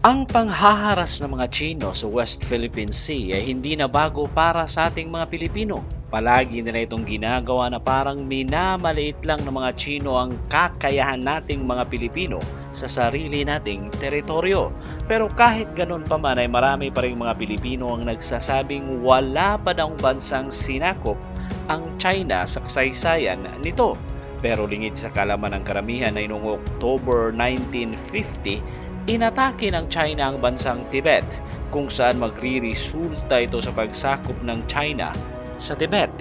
Ang panghaharas ng mga Chino sa West Philippine Sea ay hindi na bago para sa ating mga Pilipino. Palagi nila itong ginagawa na parang minamaliit lang ng mga Chino ang kakayahan nating mga Pilipino sa sarili nating teritoryo. Pero kahit ganun pa man ay marami pa rin mga Pilipino ang nagsasabing wala pa daw bansang sinakop ang China sa kasaysayan nito. Pero lingid sa kalaman ng karamihan ay noong October 1950 Inatake ng China ang bansang Tibet kung saan magriresulta ito sa pagsakop ng China sa Tibet.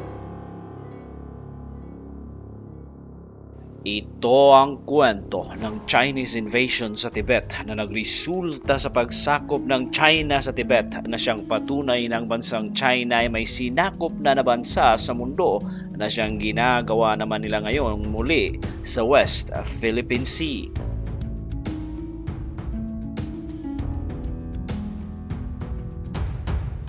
Ito ang kwento ng Chinese invasion sa Tibet na nagresulta sa pagsakop ng China sa Tibet na siyang patunay ng bansang China ay may sinakop na na bansa sa mundo na siyang ginagawa naman nila ngayon muli sa West Philippine Sea.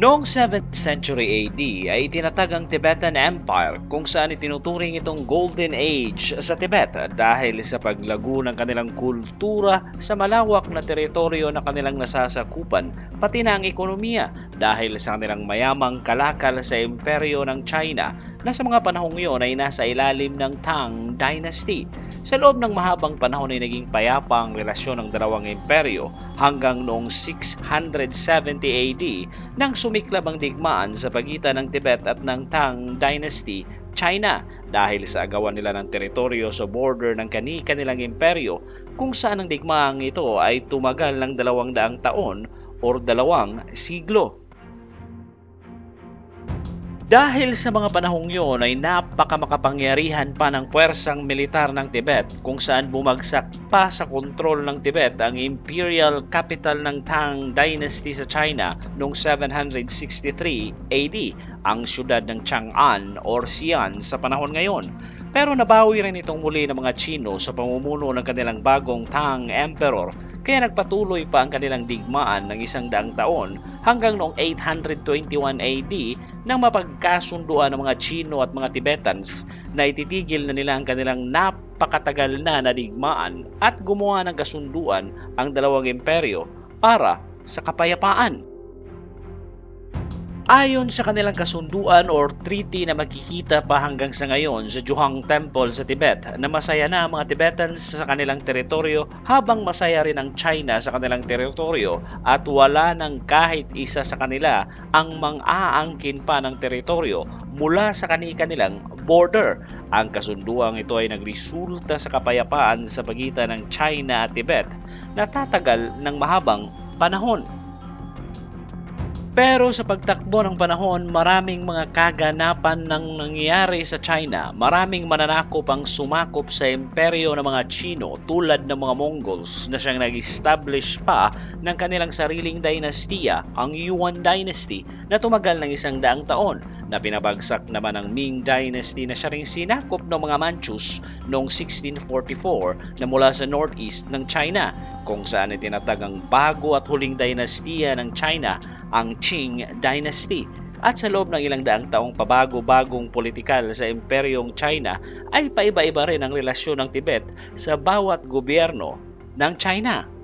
Noong 7th century AD ay itinatag ang Tibetan Empire kung saan itinuturing itong Golden Age sa Tibet dahil sa paglago ng kanilang kultura sa malawak na teritoryo na kanilang nasasakupan pati na ang ekonomiya dahil sa kanilang mayamang kalakal sa imperyo ng China na sa mga panahong iyon ay nasa ilalim ng Tang Dynasty. Sa loob ng mahabang panahon ay naging payapa ang relasyon ng dalawang imperyo hanggang noong 670 AD nang sumiklab ang digmaan sa pagitan ng Tibet at ng Tang Dynasty, China dahil sa agawan nila ng teritoryo sa border ng kani-kanilang imperyo kung saan ang digmaang ito ay tumagal ng dalawang daang taon o dalawang siglo. Dahil sa mga panahong yun ay napakamakapangyarihan pa ng puwersang militar ng Tibet kung saan bumagsak pa sa kontrol ng Tibet ang imperial capital ng Tang Dynasty sa China noong 763 AD, ang siyudad ng Chang'an or Xi'an sa panahon ngayon. Pero nabawi rin itong muli ng mga Chino sa pamumuno ng kanilang bagong Tang Emperor kaya nagpatuloy pa ang kanilang digmaan ng isang daang taon hanggang noong 821 AD nang mapagkasunduan ng mga Chino at mga Tibetans na ititigil na nila ang kanilang napakatagal na na digmaan at gumawa ng kasunduan ang dalawang imperyo para sa kapayapaan. Ayon sa kanilang kasunduan or treaty na makikita pa hanggang sa ngayon sa Juhang Temple sa Tibet na masaya na ang mga Tibetans sa kanilang teritoryo habang masaya rin ang China sa kanilang teritoryo at wala ng kahit isa sa kanila ang mang-aangkin pa ng teritoryo mula sa kani-kanilang border. Ang kasunduang ito ay nagresulta sa kapayapaan sa pagitan ng China at Tibet na tatagal ng mahabang panahon. Pero sa pagtakbo ng panahon, maraming mga kaganapan nang nangyayari sa China. Maraming mananakop ang sumakop sa imperyo ng mga Chino tulad ng mga Mongols na siyang nag-establish pa ng kanilang sariling dynastiya, ang Yuan Dynasty, na tumagal ng isang daang taon na pinabagsak naman ng Ming Dynasty na siya ring sinakop ng mga Manchus noong 1644 na mula sa northeast ng China kung saan itinatag ang bago at huling dynastiya ng China ang Qing Dynasty. At sa loob ng ilang daang taong pabago-bagong politikal sa Imperyong China ay paiba-iba rin ang relasyon ng Tibet sa bawat gobyerno ng China.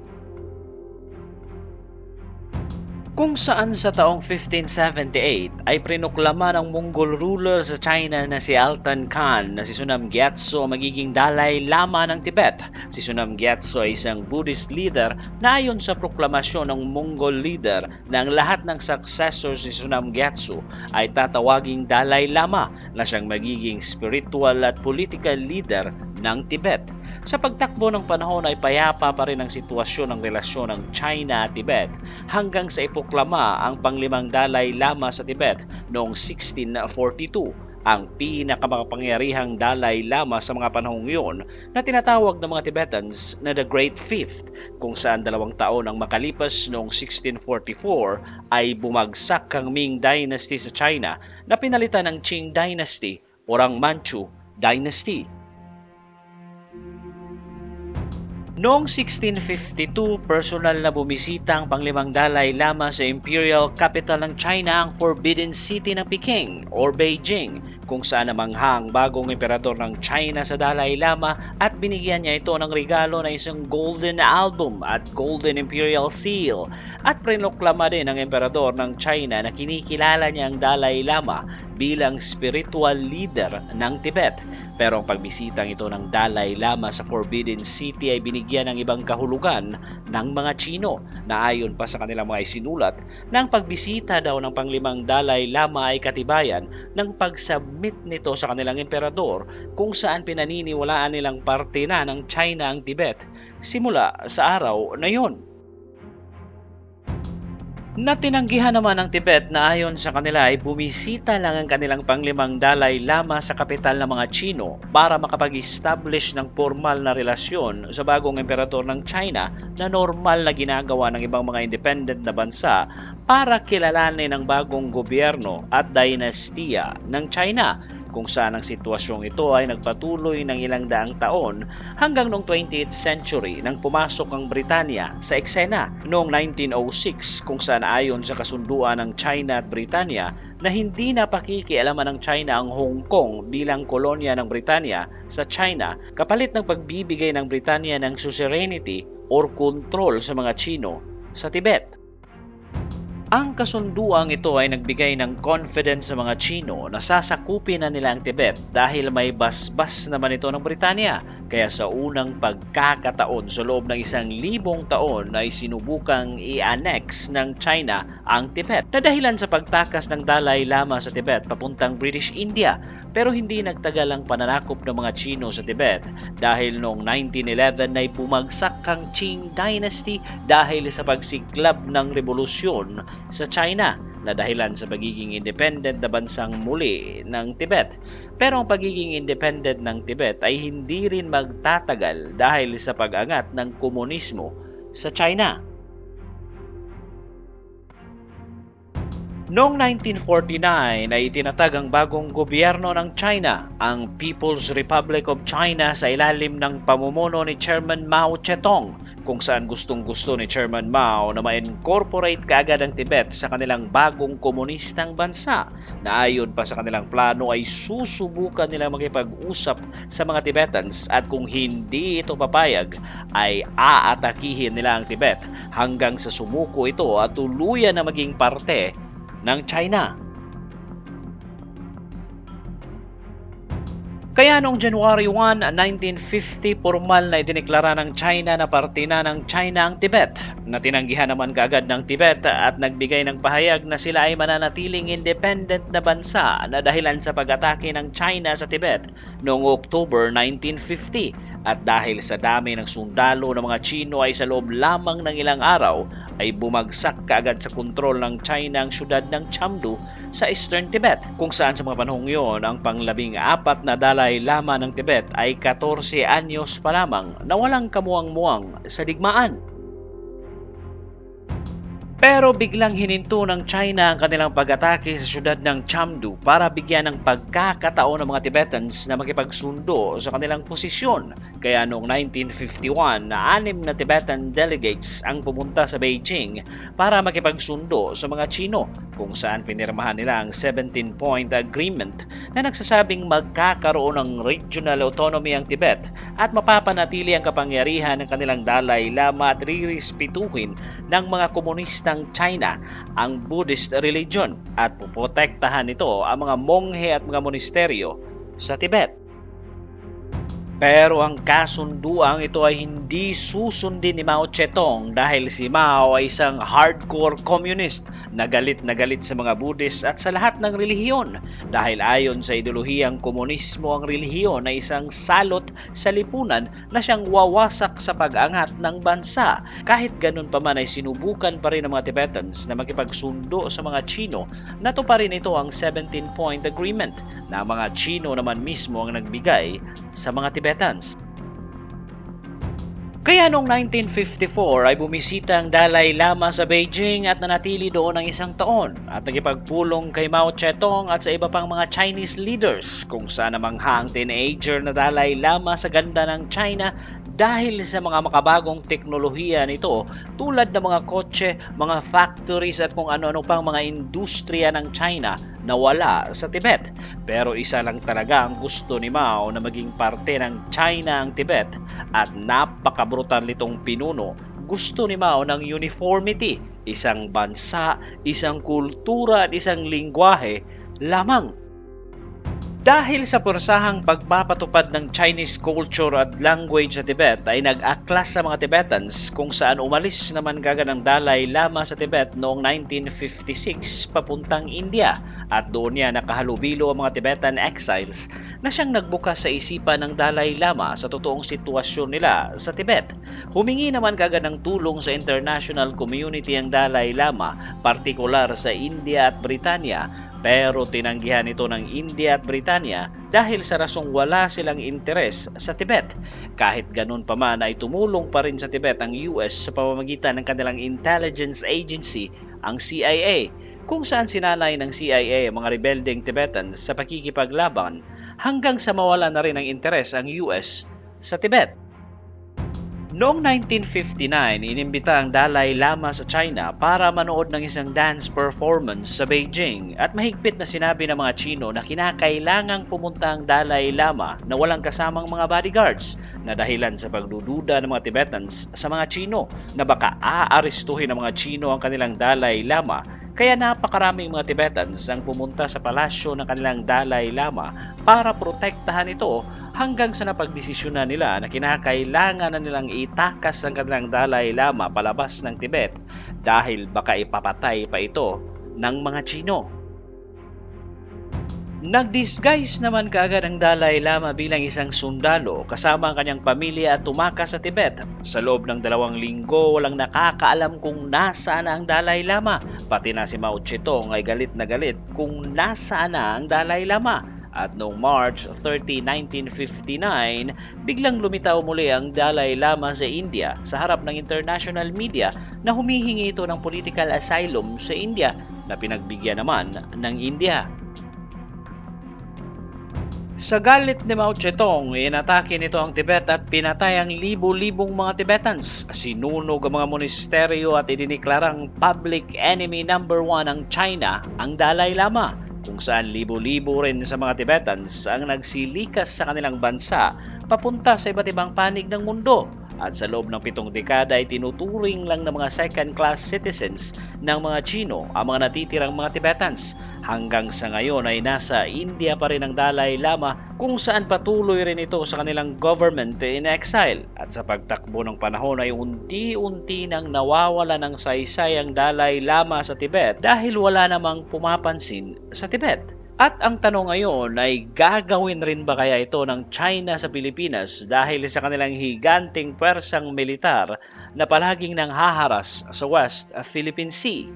Kung saan sa taong 1578 ay prinuklama ng Mongol ruler sa China na si Altan Khan na si Sunam Gyatso magiging Dalai Lama ng Tibet. Si Sunam Gyatso ay isang Buddhist leader na ayon sa proklamasyon ng Mongol leader na ang lahat ng successor si Sunam Gyatso ay tatawaging Dalai Lama na siyang magiging spiritual at political leader ng Tibet. Sa pagtakbo ng panahon ay payapa pa rin ang sitwasyon ng relasyon ng China at Tibet hanggang sa iproklama ang panglimang Dalai Lama sa Tibet noong 1642 ang pinakamakapangyarihang Dalai Lama sa mga panahong iyon na tinatawag ng mga Tibetans na The Great Fifth kung saan dalawang taon ang makalipas noong 1644 ay bumagsak ang Ming Dynasty sa China na pinalitan ng Qing Dynasty o ang Manchu Dynasty. Noong 1652, personal na bumisita ang panglimang Dalai Lama sa imperial capital ng China, ang Forbidden City ng Peking or Beijing, kung saan namangha ang bagong emperador ng China sa Dalai Lama at binigyan niya ito ng regalo na isang golden album at golden imperial seal. At prinoklama din ng emperador ng China na kinikilala niya ang Dalai Lama bilang spiritual leader ng Tibet. Pero ang pagbisitang ito ng Dalai Lama sa Forbidden City ay binigyan ng ibang kahulugan ng mga Chino na ayon pa sa kanilang mga isinulat na ang pagbisita daw ng panglimang Dalai Lama ay katibayan ng pagsubmit nito sa kanilang emperador kung saan pinaniniwalaan nilang parte na ng China ang Tibet simula sa araw na yon na tinanggihan naman ng Tibet na ayon sa kanila ay bumisita lang ang kanilang panglimang Dalai Lama sa kapital ng mga Chino para makapag-establish ng formal na relasyon sa bagong emperador ng China na normal na ginagawa ng ibang mga independent na bansa para kilalanin ang bagong gobyerno at dinastiya ng China kung saan ang sitwasyong ito ay nagpatuloy ng ilang daang taon hanggang noong 20th century nang pumasok ang Britanya sa eksena noong 1906 kung saan ayon sa kasunduan ng China at Britanya na hindi na pakikialaman ng China ang Hong Kong bilang kolonya ng Britanya sa China kapalit ng pagbibigay ng Britanya ng suzerainty or control sa mga Chino sa Tibet. Ang kasunduang ito ay nagbigay ng confidence sa mga Chino na sasakupin na nila ang Tibet dahil may basbas naman ito ng Britanya. Kaya sa unang pagkakataon sa loob ng isang libong taon ay sinubukang i-annex ng China ang Tibet na dahilan sa pagtakas ng Dalai Lama sa Tibet papuntang British India. Pero hindi nagtagal ang pananakop ng mga Chino sa Tibet dahil noong 1911 ay bumagsak ang Qing Dynasty dahil sa pagsiklab ng revolusyon sa China na dahilan sa pagiging independent na bansang muli ng Tibet. Pero ang pagiging independent ng Tibet ay hindi rin magtatagal dahil sa pag-angat ng komunismo sa China. Noong 1949 ay itinatag ang bagong gobyerno ng China, ang People's Republic of China sa ilalim ng pamumuno ni Chairman Mao Zedong kung saan gustong gusto ni Chairman Mao na ma-incorporate kaagad ang Tibet sa kanilang bagong komunistang bansa na ayon pa sa kanilang plano ay susubukan nilang makipag-usap sa mga Tibetans at kung hindi ito papayag ay aatakihin nila ang Tibet hanggang sa sumuko ito at tuluyan na maging parte ng China. Kaya noong January 1, 1950, formal na idineklara ng China na parte na ng China ang Tibet, na tinanggihan naman kaagad ng Tibet at nagbigay ng pahayag na sila ay mananatiling independent na bansa na dahilan sa pag-atake ng China sa Tibet noong October 1950 at dahil sa dami ng sundalo ng mga Chino ay sa loob lamang ng ilang araw ay bumagsak kaagad sa kontrol ng China ang syudad ng Chamdu sa Eastern Tibet kung saan sa mga panahong yon ang panglabing apat na Dalai Lama ng Tibet ay 14 anyos pa lamang na walang kamuang-muang sa digmaan. Pero biglang hininto ng China ang kanilang pag-atake sa syudad ng Chamdu para bigyan ng pagkakataon ng mga Tibetans na makipagsundo sa kanilang posisyon. Kaya noong 1951 na anim na Tibetan delegates ang pumunta sa Beijing para makipagsundo sa mga Chino kung saan pinirmahan nila ang 17-point agreement na nagsasabing magkakaroon ng regional autonomy ang Tibet at mapapanatili ang kapangyarihan ng kanilang Dalai Lama at rirespetuhin ng mga komunista ng China ang Buddhist religion at puprotektahan nito ang mga monghe at mga monasteryo sa Tibet. Pero ang kasunduang ito ay hindi susundin ni Mao Zedong dahil si Mao ay isang hardcore communist na galit na galit sa mga Buddhist at sa lahat ng relihiyon dahil ayon sa ideolohiyang komunismo ang relihiyon ay isang salot sa lipunan na siyang wawasak sa pag-angat ng bansa. Kahit ganun pa man ay sinubukan pa rin ng mga Tibetans na makipagsundo sa mga Chino na to pa rin ito ang 17-point agreement na mga Chino naman mismo ang nagbigay sa mga Tibetans. Kaya noong 1954 ay bumisita ang Dalai Lama sa Beijing at nanatili doon ng isang taon at nagipagpulong kay Mao Zedong at sa iba pang mga Chinese leaders kung saan namangha ang teenager na Dalai Lama sa ganda ng China dahil sa mga makabagong teknolohiya nito tulad ng mga kotse, mga factories at kung ano-ano pang mga industriya ng China na wala sa Tibet. Pero isa lang talaga ang gusto ni Mao na maging parte ng China ang Tibet at napakabrutal nitong pinuno. Gusto ni Mao ng uniformity, isang bansa, isang kultura at isang lingwahe lamang dahil sa pursahang pagpapatupad ng Chinese culture at language sa Tibet ay nag-aklas sa mga Tibetans kung saan umalis naman kagad ang Dalai Lama sa Tibet noong 1956 papuntang India at doon niya nakahalubilo ang mga Tibetan exiles na siyang nagbukas sa isipan ng Dalai Lama sa totoong sitwasyon nila sa Tibet. Humingi naman kagad ng tulong sa international community ang Dalai Lama, partikular sa India at Britanya pero tinanggihan ito ng India at Britanya dahil sa rasong wala silang interes sa Tibet. Kahit ganun pa man ay tumulong pa rin sa Tibet ang US sa pamamagitan ng kanilang intelligence agency, ang CIA, kung saan sinalay ng CIA ang mga rebelding Tibetans sa pakikipaglaban hanggang sa mawala na rin ang interes ang US sa Tibet. Noong 1959, inimbita ang Dalai Lama sa China para manood ng isang dance performance sa Beijing at mahigpit na sinabi ng mga Chino na kinakailangang pumunta ang Dalai Lama na walang kasamang mga bodyguards na dahilan sa pagdududa ng mga Tibetans sa mga Chino na baka aarestuhin ng mga Chino ang kanilang Dalai Lama kaya napakaraming mga Tibetans ang pumunta sa palasyo ng kanilang Dalai Lama para protektahan ito hanggang sa napagdesisyonan nila na kinakailangan na nilang itakas ang kanilang Dalai Lama palabas ng Tibet dahil baka ipapatay pa ito ng mga Chino. Nag-disguise naman kaagad ang Dalai Lama bilang isang sundalo kasama ang kanyang pamilya at tumakas sa Tibet. Sa loob ng dalawang linggo, walang nakakaalam kung nasaan na ang Dalai Lama. Pati na si Mao Zedong ay galit na galit kung nasaan na ang Dalai Lama. At noong March 30, 1959, biglang lumitaw muli ang Dalai Lama sa India sa harap ng international media na humihingi ito ng political asylum sa India na pinagbigyan naman ng India. Sa galit ni Mao Zedong, inatake nito ang Tibet at pinatay ang libo-libong mga Tibetans. Sinunog ang mga monasteryo at idiniklarang public enemy number one ang China, ang Dalai Lama kung saan libo-libo rin sa mga Tibetans ang nagsilikas sa kanilang bansa papunta sa iba't ibang panig ng mundo at sa loob ng pitong dekada ay tinuturing lang ng mga second-class citizens ng mga Chino ang mga natitirang mga Tibetans hanggang sa ngayon ay nasa India pa rin ang Dalai Lama kung saan patuloy rin ito sa kanilang government in exile at sa pagtakbo ng panahon ay unti-unti nang nawawala ng saysay ang Dalai Lama sa Tibet dahil wala namang pumapansin sa Tibet. At ang tanong ngayon ay gagawin rin ba kaya ito ng China sa Pilipinas dahil sa kanilang higanting pwersang militar na palaging nang haharas sa West Philippine Sea?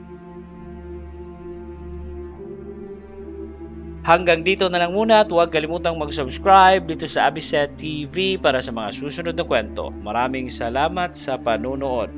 Hanggang dito na lang muna at huwag kalimutang mag-subscribe dito sa Abiset TV para sa mga susunod na kwento. Maraming salamat sa panunood.